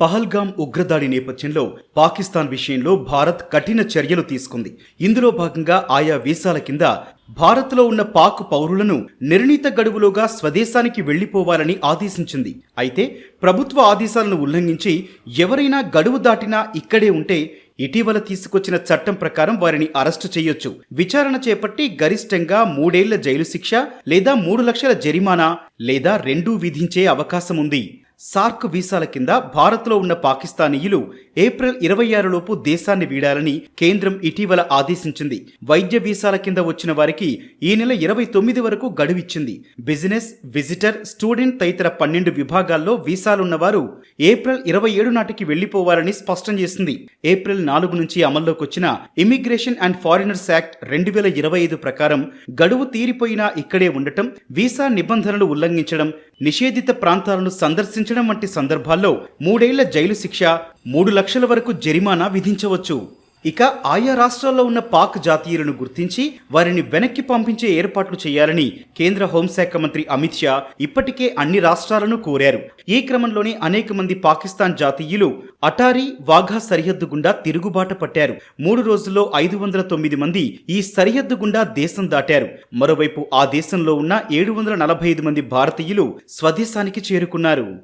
పహల్గాం ఉగ్రదాడి నేపథ్యంలో పాకిస్తాన్ విషయంలో భారత్ కఠిన చర్యలు తీసుకుంది. ఇందులో భాగంగా ఆయా వీసాల కింద భారత్లో ఉన్న పాక్ పౌరులను నిర్ణీత గడువులోగా స్వదేశానికి వెళ్ళిపోవాలని ఆదేశించింది. అయితే ప్రభుత్వ ఆదేశాలను ఉల్లంఘించి ఎవరైనా గడువు దాటినా ఇక్కడే ఉంటే ఇటీవల తీసుకొచ్చిన చట్టం ప్రకారం వారిని అరెస్టు చేయొచ్చు. విచారణ చేపట్టి గరిష్టంగా మూడేళ్ళ జైలు శిక్ష లేదా మూడు లక్షల జరిమానా లేదా రెండూ విధించే అవకాశం ఉంది సార్క్ వీసాల కింద భారత్లో ఉన్న పాకిస్తానీయులు ఏప్రిల్ ఇరవై ఆరులోపు దేశాన్ని వీడాలని కేంద్రం ఇటీవల ఆదేశించింది. వైద్య వీసాల కింద వచ్చిన వారికి ఈ నెల ఇరవై తొమ్మిది వరకు గడువిచ్చింది. బిజినెస్ విజిటర్ స్టూడెంట్ తదితర పన్నెండు విభాగాల్లో వీసాలున్న వారు ఏప్రిల్ ఇరవై ఏడు నాటికి వెళ్ళిపోవాలని స్పష్టం చేసింది. ఏప్రిల్ నాలుగు నుంచి అమల్లోకి వచ్చిన ఇమిగ్రేషన్ అండ్ ఫారినర్స్ యాక్ట్ రెండు వేల ఇరవై ఐదు ప్రకారం గడువు తీరిపోయినా ఇక్కడే ఉండటం వీసా నిబంధనలు ఉల్లంఘించడం నిషేధిత ప్రాంతాలను సందర్శించడం వంటి సందర్భాల్లో మూడేళ్ళ జైలు శిక్ష మూడు లక్షల వరకు జరిమానా విధించవచ్చు. ఇక ఆయా రాష్ట్రాల్లో ఉన్న పాక్ జాతీయులను గుర్తించి వారిని వెనక్కి పంపించే ఏర్పాట్లు చేయాలని కేంద్ర హోంశాఖ మంత్రి అమిత్ షా ఇప్పటికే అన్ని రాష్ట్రాలను కోరారు. ఈ క్రమంలోనే అనేక మంది పాకిస్తాన్ జాతీయులు అటారీ వాఘా సరిహద్దు గుండా తిరుగుబాట పట్టారు. మూడు రోజుల్లో ఐదు వందల తొమ్మిది మంది ఈ సరిహద్దు గుండా దేశం దాటారు. మరోవైపు ఆ దేశంలో ఉన్న ఏడు వందల నలభై ఐదు మంది భారతీయులు స్వదేశానికి చేరుకున్నారు.